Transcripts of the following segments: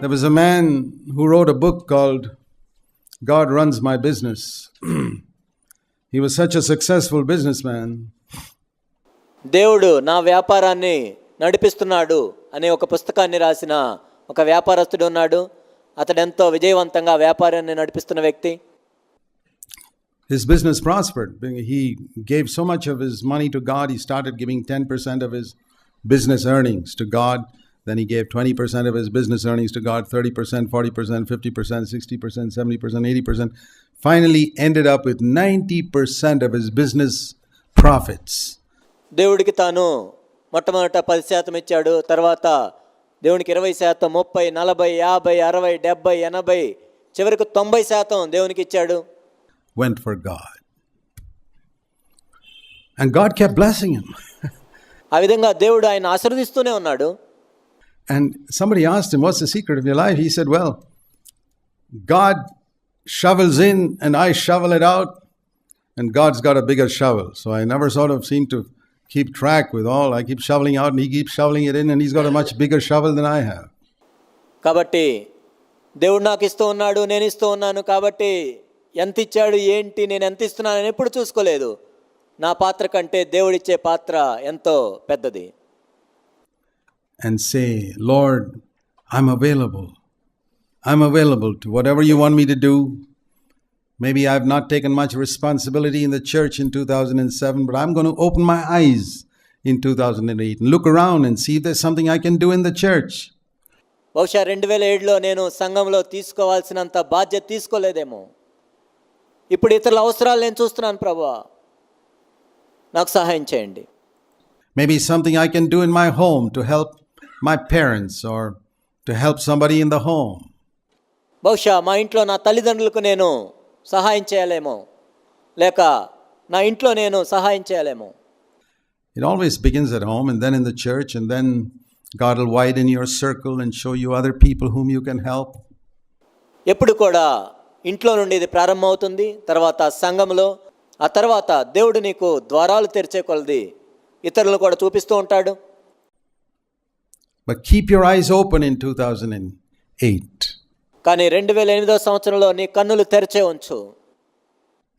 There was a man who wrote a book called God Runs My Business. he was such a successful businessman. దేవుడు నా వ్యాపారాన్ని నడిపిస్తున్నాడు అనే ఒక పుస్తకాన్ని రాసిన ఒక వ్యాపారస్తుడు ఉన్నాడు అతడు ఎంతో విజయవంతంగా వ్యాపారాన్ని నడిపిస్తున్న వ్యక్తి His business prospered. He gave so much of his money to God, he started giving 10% of his business earnings to God. Then he gave 20% of his business earnings to God, 30%, 40%, 50%, 60%, 70%, 80%. Finally, ended up with 90% of his business profits. దేవుడికి తాను మొట్టమొదట పది శాతం ఇచ్చాడు తర్వాత దేవునికి ఇరవై శాతం ముప్పై నలభై యాభై అరవై డెబ్బై ఎనభై చివరికి తొంభై శాతం దేవునికి ఇచ్చాడు Went for God. And God kept blessing him. ఆ విధంగా దేవుడు ఆయన ఆశీర్వదిస్తూనే ఉన్నాడు And somebody asked him, What's the secret of your life? He said, Well, God shovels in and I shovel it out, and God's got a bigger shovel. So I never sort of seem to keep track with all. I keep shoveling out and he keeps shoveling it in, and he's got a much bigger shovel than I have. కాబట్టి దేవుడు నాకు ఇస్తూ ఉన్నాడు నేను ఇస్తూ ఉన్నాను కాబట్టి ఎంత ఇచ్చాడు ఏంటి నేను ఎంత ఇస్తున్నానని ఎప్పుడు చూసుకోలేదు నా పాత్ర కంటే దేవుడిచ్చే పాత్ర ఎంతో పెద్దది And say, Lord, I'm available. I'm available to whatever you want me to do. Maybe I've not taken much responsibility in the church in 2007, but I'm going to open my eyes in 2008 and look around and see if there's something I can do in the church. బహుశా రెండు వేల ఏడులో నేను సంఘంలో తీసుకోవాల్సినంత బాధ్యత తీసుకోలేదేమో ఇప్పుడు ఇతరుల అవసరాలు నేను చూస్తున్నాను ప్రభా నాకు సహాయం చేయండి Maybe something I can do in my home to help my parents or to help somebody in the home. బహుశా మా ఇంట్లో నా తల్లిదండ్రులకు నేను సహాయం చేయాలేమో లేక నా ఇంట్లో నేను సహాయం చేయాలేమో It always begins at home and then in the church, and then God will widen your circle and show you other people whom you can help. ఎప్పుడు కూడా ఇంట్లో నుండి ఇది ప్రారంభమవుతుంది తర్వాత సంఘంలో ఆ తర్వాత దేవుడు నీకు ద్వారాలు తెరిచే కొలది ఇతరులను కూడా చూపిస్తూ ఉంటాడు but keep your eyes open in two thousand and eight కానీ రెండు వేల ఎనిమిదో సంవత్సరంలో నీ కన్నులు తెరిచే ఉంచు.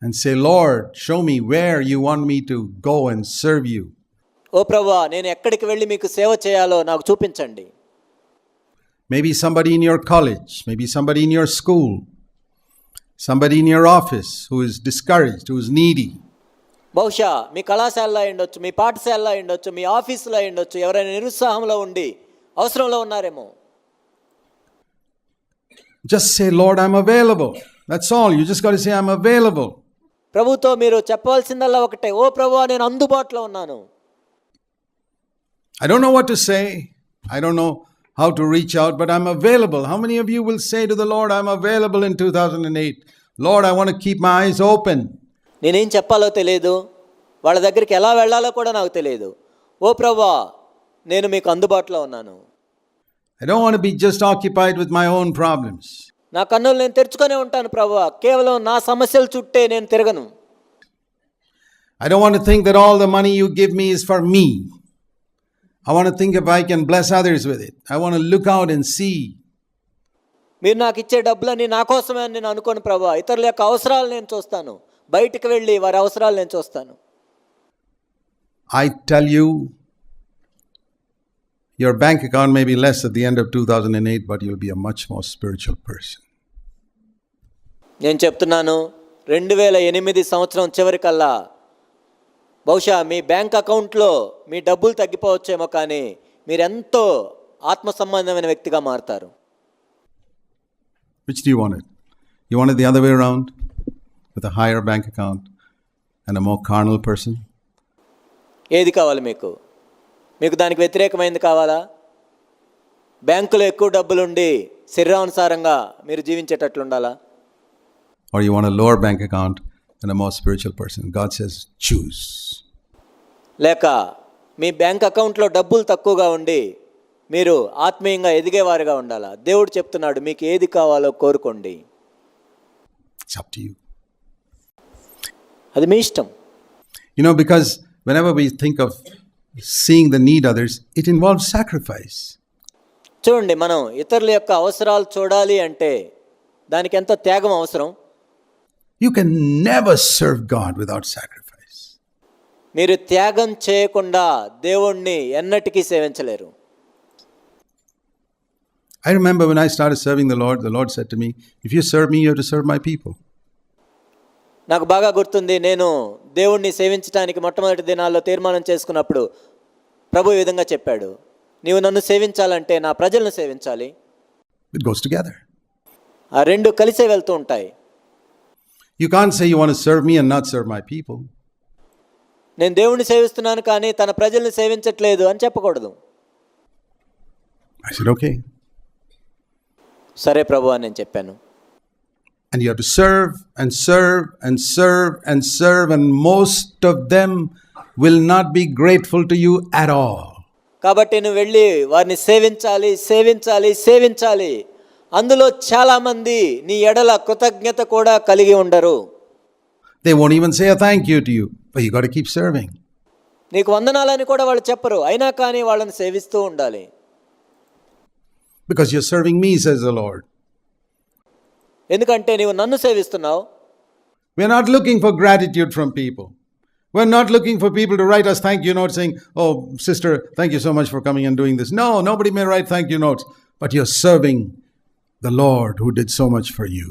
And say lord show me where you want me to go and serve you ఓ ప్రభువా నేను ఎక్కడికి వెళ్ళి మీకు సేవ చేయాలో నాకు చూపించండి. Maybe somebody in your college maybe somebody in your school somebody in your office who is discourage who is needy బహుశా మీ కళాశాలలో అయ్యుండొచ్చు మీ పాఠశాలలో అయ్యుండొచ్చు మీ ఆఫీసులో అయ్యుండొచ్చు ఎవరైనా నిరుత్సాహంలో ఉండి అవసరంలో ఉన్నారేమో Just say, Lord, I'm available. That's all. You just got to say, I'm available. ప్రభుతో మీరు చెప్పవలసిందల్లా ఒకటే ఓ ప్రభా నేను అందుబాటులో ఉన్నాను I don't know what to say. I don't know how to reach out, but I'm available. How many of you will say to the Lord, I'm available in 2008? Lord, I want to keep my eyes open. నేనేం చెప్పాలో తెలియదు వాళ్ళ దగ్గరికి ఎలా వెళ్ళాలో కూడా నాకు తెలియదు ఓ ప్రభా నేను మీకు అందుబాటులో ఉన్నాను I don't want be just occupied with my own problems నా కన్నులు నేను తెరుచుకొనే ఉంటాను ప్రభువా. కేవలం నా సమస్యల చుట్టే నేను తిరగను. I don't want think that all the money you give me is for me I want think if I can bless others with it I want look out and see మీరు నాకు ఇచ్చే డబ్బులని నా కోసమే అని నేను అనుకోను ప్రభువా. ఇతరుల యొక్క అవసరాలు నేను చూస్తాను. బయటికి వెళ్ళి వారి అవసరాలు నేను చూస్తాను. I tell you your bank account may be less at the end of 2008, but you'll be a much more spiritual person. నేను చెప్తున్నాను రెండు వేల ఎనిమిది సంవత్సరం చివరికల్లా బహుశా మీ బ్యాంక్ అకౌంట్లో మీ డబ్బులు తగ్గిపోవచ్చేమో కానీ మీరెంతో ఆత్మ సంబంధమైన వ్యక్తిగా మారుతారు Which do you want it? You want it the other way around? With a higher bank account and a more carnal person? ఏది కావాలి మీకు మీకు దానికి వ్యతిరేకమైంది కావాలా బ్యాంకులో ఎక్కువ డబ్బులుండి శరీరానుసారంగా మీరు జీవించేటట్లు ఉండాలా Or you want a lower bank account and a more spiritual person? God says, choose. లేక మీ బ్యాంక్ అకౌంట్లో డబ్బులు తక్కువగా ఉండి మీరు ఆత్మీయంగా ఎదిగేవారుగా ఉండాలా దేవుడు చెప్తున్నాడు మీకు ఏది కావాలో కోరుకోండి. అది మీ ఇష్టం You know, because whenever we think of seeing the need others, it involves sacrifice. చూడండి మనం ఇతరుల యొక్క అవసరాలు చూడాలి అంటే దానికి ఎంత త్యాగం అవసరం You can never serve God without sacrifice. మీరు త్యాగం చేయకుండా దేవుణ్ణి ఎన్నటికీ సేవించలేరు I remember when I started serving the Lord, the Lord said to me, If you serve me, you have to serve my people. నాకు బాగా గుర్తుంది నేను దేవుణ్ణి సేవించడానికి మొట్టమొదటి దినాల్లో తీర్మానం చేసుకున్నప్పుడు ప్రభు ఈ విధంగా చెప్పాడు నీవు నన్ను సేవించాలంటే నా ప్రజలను సేవించాలి. ఆ రెండు కలిసే వెళ్తూ ఉంటాయి You can't say you want to serve me and not serve my people. నేను దేవుణ్ణి సేవిస్తున్నాను కానీ తన ప్రజల్ని సేవించట్లేదు అని చెప్పకూడదు I said, Okay. సరే ప్రభు అని నేను చెప్పాను And you have to serve and serve and serve and serve, and most of them will not be grateful to you at all. కాబట్టి నువ్వు వెళ్ళి వారిని సేవించాలి సేవించాలి సేవించాలి అందులో చాలామంది నీ ఎడల కృతజ్ఞత కూడా కలిగి ఉండరు They won't even say a thank you to you, but you got to keep serving. నీకు వందనాలని కూడా వాళ్ళు చెప్పరు అయినా కానీ వాళ్ళని సేవిస్తూ ఉండాలి Because you're serving me, says the Lord. ఎందుకంటే నీవు నన్ను సేవిస్తున్నావు We're not looking for gratitude from people. We're not looking for people to write us thank you notes saying, Oh, sister, thank you so much for coming and doing this. No, nobody may write thank you notes, but you're serving the Lord who did so much for you.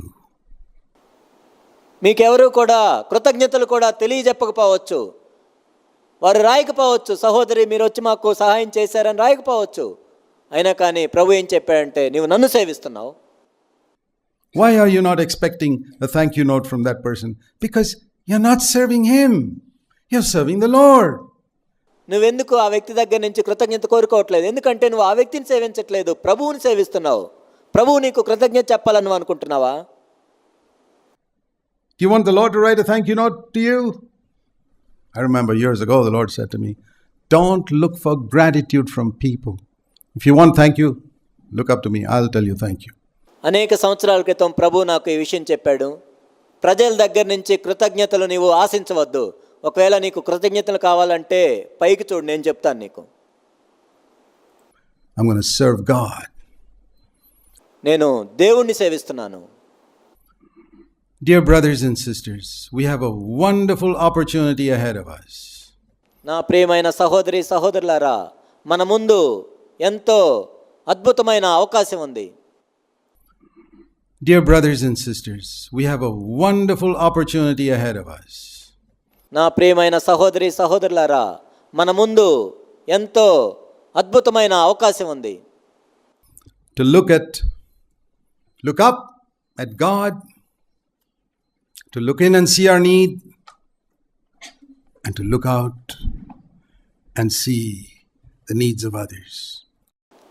మీకెవరు కూడా కృతజ్ఞతలు కూడా తెలియజెప్పకపోవచ్చు వారు రాయకపోవచ్చు సహోదరి మీరు వచ్చి మాకు సహాయం చేశారని రాయకపోవచ్చు అయినా కానీ ప్రభు ఏం చెప్పాడంటే నీవు నన్ను సేవిస్తున్నావు Why are you not expecting a thank you note from that person? Because you're not serving him, you're serving the Lord. నువ్వెందుకు ఆ వ్యక్తి దగ్గర నుంచి కృతజ్ఞత కోరుకోవట్లేదు ఎందుకంటే నువ్వు ఆ వ్యక్తిని సేవించట్లేదు ప్రభువుని సేవిస్తున్నావు ప్రభువు నీకు కృతజ్ఞత చెప్పాలని నువ్వు అనుకుంటున్నావా Do you want the Lord to write a thank you note to you? I remember years ago the Lord said to me, Don't look for gratitude from people. If you want thank you, look up to me. I'll tell you thank you. అనేక సంవత్సరాల క్రితం ప్రభు నాకు ఈ విషయం చెప్పాడు. ప్రజల దగ్గర నుంచి కృతజ్ఞతలు నీవు ఆశించవద్దు. ఒకవేళ నీకు కృతజ్ఞతలు కావాలంటే పైకి చూడు నేను చెప్తాను నీకు. I'm going to serve God. నేను దేవుణ్ణి సేవిస్తున్నాను. Dear brothers and sisters, we have a wonderful opportunity ahead of us. నా ప్రియమైన సహోదరి సహోదరులారా మన ముందు ఎంతో అద్భుతమైన అవకాశం ఉంది. Dear brothers and sisters, we have a wonderful opportunity ahead of us. నా ప్రియమైన సహోదరి సహోదరులారా మన ముందు ఎంతో అద్భుతమైన అవకాశం ఉంది To look at, look up at God, to look in and see our need, and to look out and see the needs of others.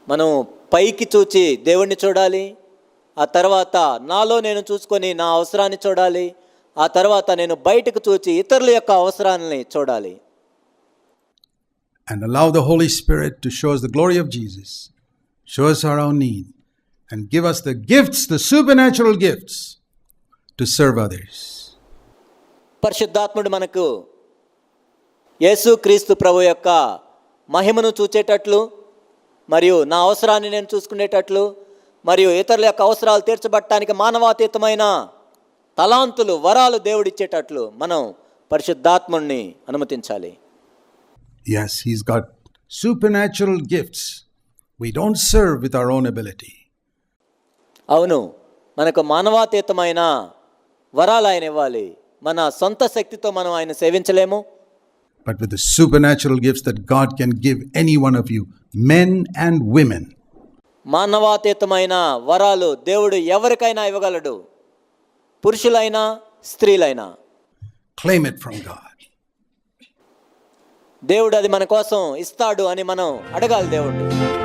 మనం పైకి చూచి దేవుణ్ణి చూడాలి ఆ తర్వాత నాలో నేను చూసుకొని నా అవసరాన్ని చూడాలి ఆ తర్వాత నేను బయటకు చూచి ఇతరుల యొక్క అవసరాన్ని చూడాలి and allow the Holy Spirit to show us the glory of Jesus, show us our own need, and give us the gifts, the supernatural gifts, to serve others. పరిశుద్ధాత్ముడు మనకు యేసు క్రీస్తు ప్రభు యొక్క మహిమను చూచేటట్లు మరియు నా అవసరాన్ని నేను చూసుకునేటట్లు మరియు ఇతరుల యొక్క అవసరాలు తీర్చబట్టడానికి మానవాతీతమైన తలాంతులు వరాలు దేవుడిచ్చేటట్లు మనం పరిశుద్ధాత్ముడిని అనుమతించాలి Yes, He's got supernatural gifts. We don't serve with our own ability. అవును మనకు మానవాతీతమైన వరాలు ఆయన ఇవ్వాలి మన సొంత శక్తితో మనం ఆయన సేవించలేము but with the supernatural gifts that God can give any one of you, men and women. మానవాతీతమైన వరాలు దేవుడు ఎవరికైనా ఇవ్వగలడు? పురుషులైనా స్త్రీలైనా? Claim it from God. దేవుడు అది మన కోసం ఇస్తాడు అని మనం అడగాలి దేవుడిని